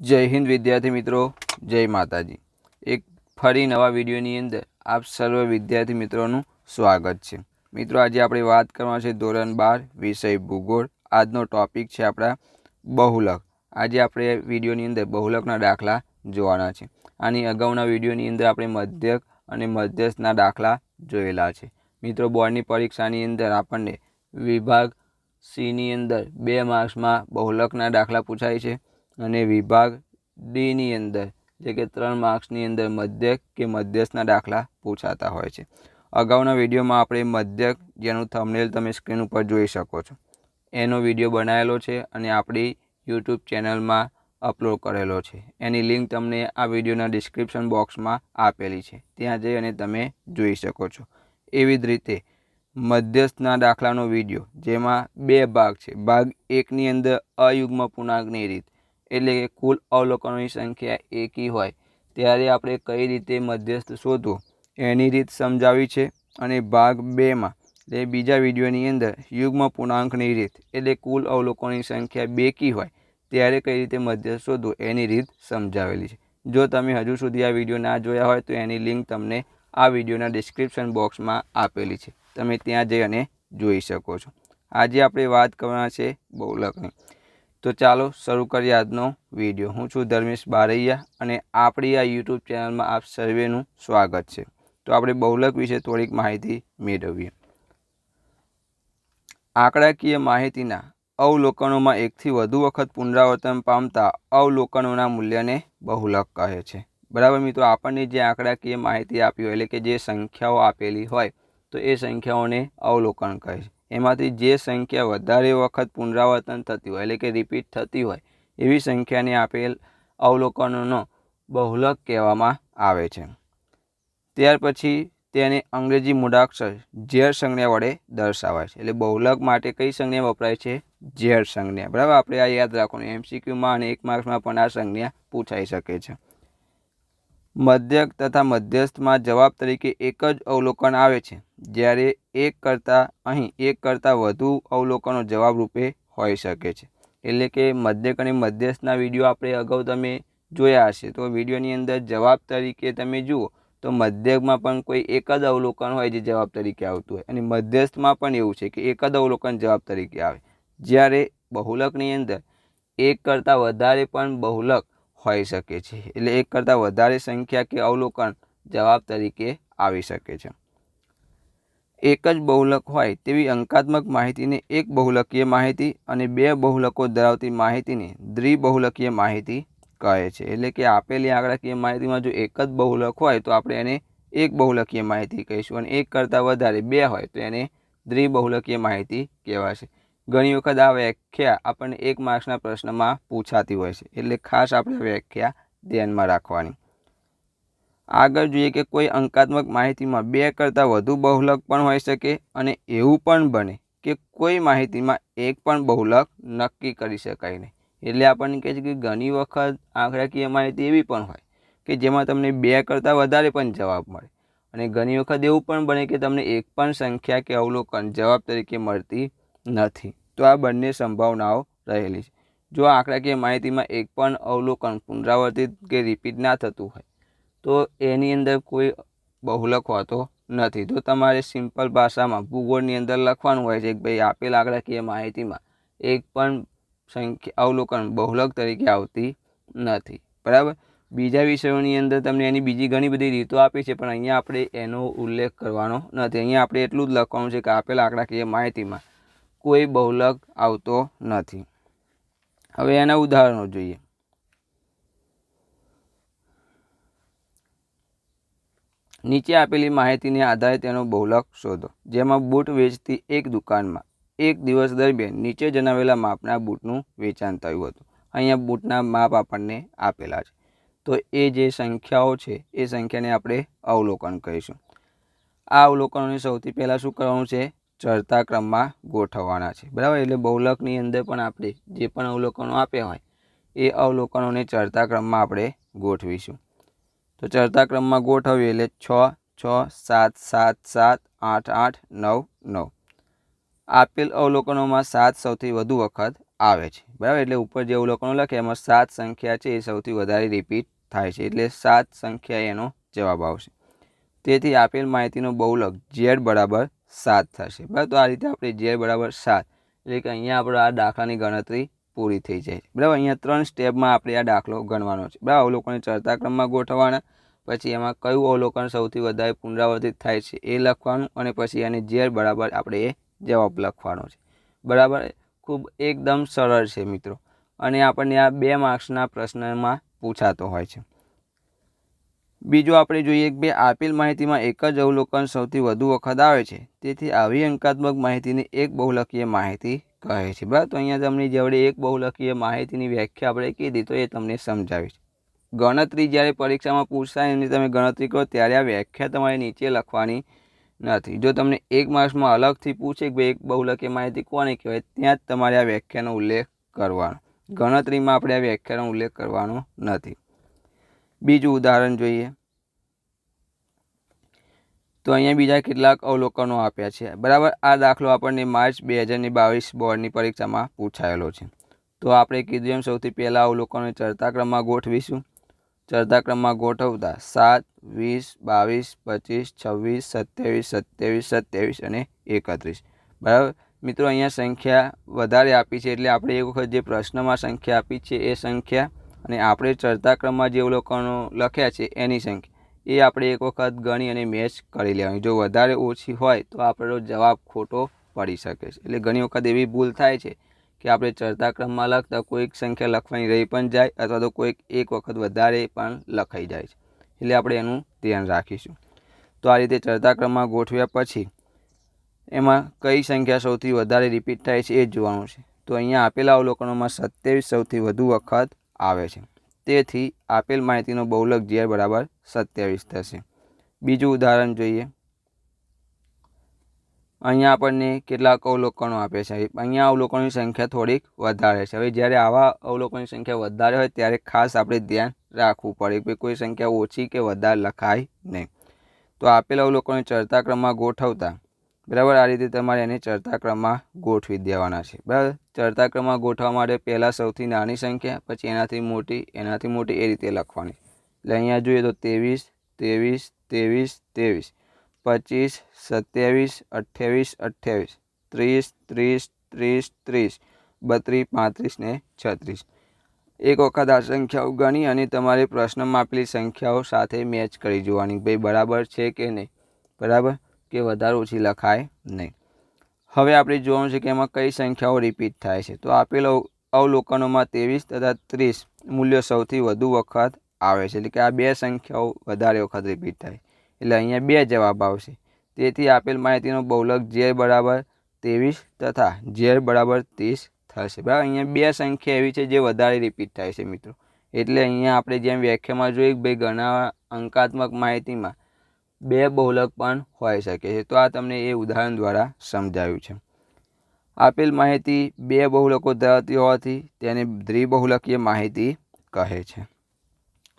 જય હિન્દ વિદ્યાર્થી મિત્રો, જય માતાજી. એક ફરી નવા વિડીયોની અંદર આપ સર્વ વિદ્યાર્થી મિત્રોનું સ્વાગત છે. મિત્રો, આજે આપણે વાત કરવાની છે ધોરણ બાર, વિષય ભૂગોળ. આજનો ટોપિક છે આપણા બહુલક. આજે આપણે વિડીયોની અંદર બહુલકના દાખલા જોવાના છે. આની અગાઉના વિડીયોની અંદર આપણે મધ્યક અને મધ્યસ્થના દાખલા જોયેલા છે. મિત્રો, બોર્ડની પરીક્ષાની અંદર આપણને વિભાગ સીની અંદર બે માર્ક્સમાં બહુલકના દાખલા પૂછાય છે. અને વિભાગ ડીની અંદર, જે કે ત્રણ માર્ક્સની અંદર મધ્યક કે મધ્યસ્થના દાખલા પૂછાતા હોય છે. અગાઉના વિડીયોમાં આપણે મધ્યક જેનું થંબનેલ તમે સ્ક્રીન ઉપર જોઈ શકો છો. એનો વીડિયો બનાવેલો છે અને આપણી યુટ્યુબ ચેનલમાં અપલોડ કરેલો છે. એની લિંક તમને આ વિડીયોના ડિસ્ક્રિપ્શન બોક્સમાં આપેલી છે. ત્યાં જઈ અને તમે જોઈ શકો છો. એવી જ રીતે મધ્યસ્થના દાખલાનો વીડિયો, જેમાં બે ભાગ છે. ભાગ એકની અંદર અયુગ્મ પૂર્ણાંકની રીત એટલે કે કુલ અવલોકનોની સંખ્યા એકી હોય. ત્યારે આપણે કઈ રીતે મધ્યસ્થ શોધવું? એની રીત સમજાવી છે અને ભાગ બેમાં એટલે બીજા વિડીયોની અંદર યુગ્મ પૂર્ણાંકની રીત, એટલે કુલ અવલોકનોની સંખ્યા બેકી હોય, ત્યારે કઈ રીતે મધ્યસ્થ શોધવું એની રીત સમજાવેલી છે. જો તમે હજુ સુધી આ વીડિયો ના જોયા હોય તો એની લિંક તમને આ વિડીયોના ડિસ્ક્રિપ્શન બોક્સમાં આપેલી છે. તમે ત્યાં જઈ અને જોઈ શકો છો. આજે આપણે વાત કરવાના છે બહુલકની. તો ચાલો શરૂ કરીએ આજનો વીડિયો હું છું ધર્મેશ બારૈયા અને આપણી આ યુટ્યુબ ચેનલમાં આપ સર્વેનું સ્વાગત છે. તો આપણે બહુલક વિશે થોડીક માહિતી મેળવીએ. આંકડાકીય માહિતીના અવલોકનોમાં એકથી વધુ વખત પુનરાવર્તન પામતા અવલોકનોના મૂલ્યને બહુલક કહે છે. બરાબર મિત્રો, આપણને જે આંકડાકીય માહિતી આપી હોય, એટલે કે જે સંખ્યાઓ આપેલી હોય, તો એ સંખ્યાઓને અવલોકન કહે છે. એમાંથી જે સંખ્યા વધારે વખત પુનરાવર્તન થતી હોય, એટલે કે રિપીટ થતી હોય, એવી સંખ્યાને આપેલ અવલોકનોનો બહુલક કહેવામાં આવે છે. ત્યાર પછી તેને અંગ્રેજી મૂળાક્ષર ઝેર સંજ્ઞા વડે દર્શાવાય છે. એટલે બહુલક માટે કઈ સંજ્ઞા વપરાય છે? ઝેર સંજ્ઞા. બરાબર? આપણે આ યાદ રાખવાનું. એમસીક્યુમાં અને એક માર્ક્સમાં પણ આ સંજ્ઞા પૂછાઈ શકે છે. મધ્યક તથા મધ્યસ્થમાં જવાબ તરીકે એક જ અવલોકન આવે છે. જ્યારે એક કરતાં અહીં એક કરતાં વધુ અવલોકનો જવાબ રૂપે હોઈ શકે છે. એટલે કે મધ્યક અને મધ્યસ્થના વીડિયો આપણે અગાઉ તમે જોયા હશે. તો વિડીયોની અંદર જવાબ તરીકે તમે જુઓ તો મધ્યકમાં પણ કોઈ એક જ અવલોકન હોય જે જવાબ તરીકે આવતું હોય. અને મધ્યસ્થમાં પણ એવું છે કે એક જ અવલોકન જવાબ તરીકે આવે. જ્યારે બહુલકની અંદર એક કરતાં વધારે પણ બહુલક હોઈ શકે છે. એટલે એક કરતાં વધારે સંખ્યા કે અવલોકન જવાબ તરીકે આવી શકે છે. એક જ બહુલક હોય તેવી અંકાત્મક માહિતીને એક બહુલકીય માહિતી અને બે બહુલકો ધરાવતી માહિતીને દ્વિબહુલકીય માહિતી કહે છે. એટલે કે આપેલી આંકડાકીય માહિતીમાં જો એક જ બહુલક હોય તો આપણે એને એક બહુલકીય માહિતી કહીશું અને એક કરતાં વધારે બે હોય તો એને દ્વિબહુલકીય માહિતી કહેવાશે. ઘણી વખત આ વ્યાખ્યા આપણને એક માર્ક્સના પ્રશ્નમાં પૂછાતી હોય છે. એટલે ખાસ આપણે વ્યાખ્યા ધ્યાનમાં રાખવાની. આગળ જોઈએ કે કોઈ અંકાત્મક માહિતીમાં બે કરતાં વધુ બહુલક પણ હોઈ શકે અને એવું પણ બને કે કોઈ માહિતીમાં એક પણ બહુલક નક્કી કરી શકાય નહીં. એટલે આપણને કહે છે કે ઘણી વખત આંકડાકીય માહિતી એવી પણ હોય કે જેમાં તમને બે કરતાં વધારે પણ જવાબ મળે. અને ઘણી વખત એવું પણ બને કે તમને એક પણ સંખ્યા કે અવલોકન જવાબ તરીકે મળતી નથી. તો આ બંને સંભાવનાઓ રહેલી છે. જો આંકડાકીય માહિતીમાં એક પણ અવલોકન પુનરાવર્તિત કે રિપીટ ના થતું હોય, તો એની અંદર કોઈ બહુલક હોતો નથી. તો તમારે સિમ્પલ ભાષામાં ભૂગોળની અંદર લખવાનું હોય છે કે ભાઈ આપેલ આંકડાકીય માહિતીમાં એક પણ સંખ્યા અવલોકન બહુલક તરીકે આવતી નથી. બરાબર? બીજા વિષયોની અંદર તમને એની બીજી ઘણી બધી રીતો આપી છે, પણ અહીંયા આપણે એનો ઉલ્લેખ કરવાનો નથી. અહીંયા આપણે એટલું જ લખવાનું છે કે આપેલ આંકડાકીય માહિતીમાં કોઈ બહુલક આવતો નથી. હવે એના ઉદાહરણો જોઈએ. નીચે આપેલી માહિતીને આધારે તેનો બહુલક શોધો. જેમાં બૂટ વેચતી એક દુકાનમાં એક દિવસ દરમિયાન નીચે જણાવેલા માપના બૂટનું વેચાણ થયું હતું. અહીંયા બૂટના માપ આપણને આપેલા છે. તો એ જે સંખ્યાઓ છે, એ સંખ્યાને આપણે અવલોકન કહીશું આ અવલોકનોને સૌથી પહેલાં શું કરવાનું છે? ચડતા ક્રમમાં ગોઠવવાના છે. બરાબર? એટલે બહુલકની અંદર પણ આપણે જે પણ અવલોકનો આપ્યા હોય, એ અવલોકનોને ચડતા ક્રમમાં આપણે ગોઠવીશું. તો ચડતા ક્રમમાં ગોઠવીએ એટલે છ છ, સાત સાત સાત, આઠ આઠ, નવ નવ. આપેલ અવલોકનોમાં સાત સૌથી વધુ વખત આવે છે. બરાબર? એટલે ઉપર જે અવલોકનો લખે, એમાં સાત સંખ્યા છે, એ સૌથી વધારે રિપીટ થાય છે. એટલે સાત સંખ્યા એનો જવાબ આવશે. તેથી આપેલ માહિતીનો બહુલક ઝેડ બરાબર સાત થશે. બરાબર? તો આ રીતે આપણે ઝેડ બરાબર સાત. એટલે કે અહીંયા આપણે આ દાખલાની ગણતરી પૂરી થઈ જાય. બરાબર? અહીંયા ત્રણ સ્ટેપમાં આપણે આ દાખલો ગણવાનો છે. બરાબર? અવલોકનને ચડતા ક્રમમાં ગોઠવવાના. પછી એમાં કયું અવલોકન સૌથી વધારે પુનરાવર્તિત થાય છે એ લખવાનું અને પછી એને ઝેડ બરાબર આપણે એ જવાબ લખવાનો છે. બરાબર? ખૂબ એકદમ સરળ છે મિત્રો. અને આપણને આ બે માર્ક્સના પ્રશ્નમાં પૂછાતો હોય છે. બીજું આપણે જોઈએ કે આપેલ માહિતીમાં એક જ અવલોકન સૌથી વધુ વખત આવે છે. તેથી આવી અંકાત્મક માહિતીને એક બહુલકીય માહિતી કહે છે. બરાબર? તો અહીંયા તમને જેવડે એક બહુલકીય માહિતીની વ્યાખ્યા આપણે કીધી તો એ તમને સમજાવીશ. ગણતરી જ્યારે પરીક્ષામાં પૂછાય એની તમે ગણતરી કરો ત્યારે આ વ્યાખ્યા તમારે નીચે લખવાની નથી. જો તમને એક માર્ક્સમાં અલગથી પૂછે કે ભાઈ એક બહુલકીય માહિતી કોને કહેવાય, ત્યાં જ તમારે આ વ્યાખ્યાનો ઉલ્લેખ કરવાનો. ગણતરીમાં આપણે આ વ્યાખ્યાનો ઉલ્લેખ કરવાનો નથી. બીજું ઉદાહરણ જોઈએ. તો અહીંયા બીજા કેટલાક અવલોકનો આપ્યા છે. બરાબર, આ દાખલો આપણને માર્ચ બે હજારની બાવીસ બોર્ડની પરીક્ષામાં પૂછાયેલો છે. તો આપણે કીધું એમ સૌથી પહેલાં અવલોકનોને ચડતા ક્રમમાં ગોઠવીશું. ચડતા ક્રમમાં ગોઠવતા સાત, વીસ, બાવીસ, પચીસ, છવ્વીસ, સત્યાવીસ સત્યાવીસ સત્યાવીસ અને એકત્રીસ. બરાબર? મિત્રો, અહીંયા સંખ્યા વધારે આપી છે એટલે આપણે એક વખત જે પ્રશ્નમાં સંખ્યા આપી છે એ સંખ્યા અને આપણે ચડતા ક્રમમાં જે અવલોકનો લખ્યા છે એની સંખ્યા, એ આપણે એક વખત ગણી અને મેચ કરી લેવાની. જો વધારે ઓછી હોય તો આપણો જવાબ ખોટો પડી શકે છે. એટલે ઘણી વખત એવી ભૂલ થાય છે કે આપણે ચડતા ક્રમમાં લખતા કોઈક સંખ્યા લખવાની રહી પણ જાય અથવા તો કોઈક એક વખત વધારે પણ લખાઈ જાય છે. એટલે આપણે એનું ધ્યાન રાખીશું. તો આ રીતે ચડતા ક્રમમાં ગોઠવ્યા પછી એમાં કઈ સંખ્યા સૌથી વધારે રિપીટ થાય છે એ જ જોવાનું છે. તો અહીંયા આપેલા અવલોકનોમાં સત્યાવીસ સૌથી વધુ વખત આવે છે. તેથી આપેલ માહિતીનો બહુલક ઝેર બરાબર સત્યાવીસ થશે. બીજું ઉદાહરણ જોઈએ. અહીંયા આપણને કેટલાક અવલોકનો આપે છે. અહીંયા અવલોકનોની સંખ્યા થોડીક વધારે છે. હવે જ્યારે આવા અવલોકનોની સંખ્યા વધારે હોય ત્યારે ખાસ આપણે ધ્યાન રાખવું પડે કે કોઈ સંખ્યા ઓછી કે વધારે લખાય નહીં. તો આપેલ અવલોકનો ચડતા ક્રમમાં ગોઠવતા બરાબર? આ રીતે તમારે એને ચડતા ક્રમમાં ગોઠવી દેવાના છે. બરાબર? ચડતા ક્રમમાં ગોઠવવા માટે પહેલાં સૌથી નાની સંખ્યા, પછી એનાથી મોટી એનાથી મોટી એ રીતે લખવાની. એટલે અહીંયા જોઈએ તો ત્રેવીસ ત્રેવીસ ત્રેવીસ ત્રેવીસ. પચીસ, સત્યાવીસ, અઠ્યાવીસ અઠ્યાવીસ. ત્રીસ ત્રીસ ત્રીસ ત્રીસ. બત્રીસ, પાંત્રીસ ને છત્રીસ. એક વખત આ સંખ્યાઓ ગણી અને તમારે પ્રશ્નમાં આપેલી સંખ્યાઓ સાથે મેચ કરી જોવાની ભાઈ બરાબર છે કે નહીં. બરાબર? કે વધારે ઓછી લખાય નહીં. હવે આપણે જોવાનું છે કે એમાં કઈ સંખ્યાઓ રિપીટ થાય છે. તો આપેલ અવલોકનોમાં ત્રેવીસ તથા ત્રીસ મૂલ્યો સૌથી વધુ વખત આવે છે. એટલે કે આ બે સંખ્યાઓ વધારે વખત રિપીટ થાય. એટલે અહીંયા બે જવાબ આવશે. તેથી આપેલ માહિતીનો બહુલક ઝેર બરાબર ત્રેવીસ તથા ઝેર બરાબર ત્રીસ થશે. બરાબર? અહીંયા બે સંખ્યા એવી છે જે વધારે રિપીટ થાય છે મિત્રો. એટલે અહીંયા આપણે જેમ વ્યાખ્યામાં જોઈએ કે ભાઈ ઘણા અંકાત્મક માહિતીમાં બે બહુલક પણ હોઈ શકે છે. તો આ તમને એ ઉદાહરણ દ્વારા સમજાયું છે. આપેલ માહિતી બે બહુલકો ધરાવતી હોવાથી તેને દ્વિબહુલકીય માહિતી કહે છે.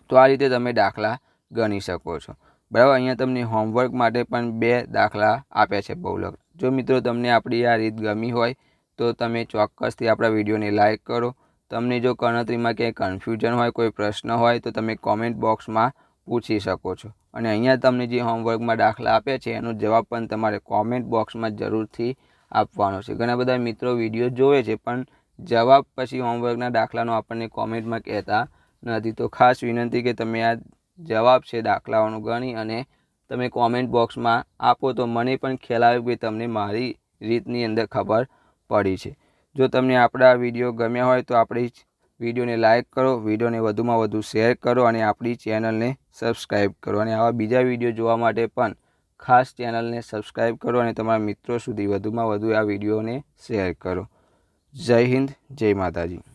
તો આ રીતે તમે દાખલા ગણી શકો છો. બરાબર? અહીંયા તમને હોમવર્ક માટે પણ બે દાખલા આપ્યા છે બહુલક. જો મિત્રો તમને આપણી આ રીત ગમી હોય તો તમે ચોક્કસથી આપણા વિડીયોને લાઇક કરો. તમને જો ગણતરીમાં ક્યાંય કન્ફ્યુઝન હોય, કોઈ પ્રશ્ન હોય તો તમે કોમેન્ટ બોક્સમાં પૂછી શકો છો. અને અહીંયા તમને જે હોમવર્કમાં દાખલા આપ્યા છે, એનો જવાબ પણ તમારે કોમેન્ટ બોક્સમાં જરૂરથી આપવાનો છે. ઘણા બધા મિત્રો વીડિયો જોવે છે, પણ જવાબ પછી હોમવર્કના દાખલાનો આપણને કોમેન્ટમાં કહેતા નથી. તો ખાસ વિનંતી કે તમે આ જવાબ છે, દાખલાઓનો ગણી અને તમે કોમેન્ટ બોક્સમાં આપો તો મને પણ ખ્યાલ કે તમને મારી રીતની અંદર ખબર પડી છે. જો તમને આપણા વીડિયો ગમ્યા હોય તો આપણી વિડીયોને લાઇક કરો, વિડીયોને વધુમાં વધુ શેર કરો અને આપણી ચેનલને સબસ્ક્રાઈબ કરો. અને આવા બીજા વીડિયો જોવા માટે પણ ખાસ ચેનલને સબસ્ક્રાઈબ કરો અને તમારા મિત્રો સુધી વધુમાં વધુ આ વિડીયોને શેર કરો. જય હિન્દ, જય માતાજી.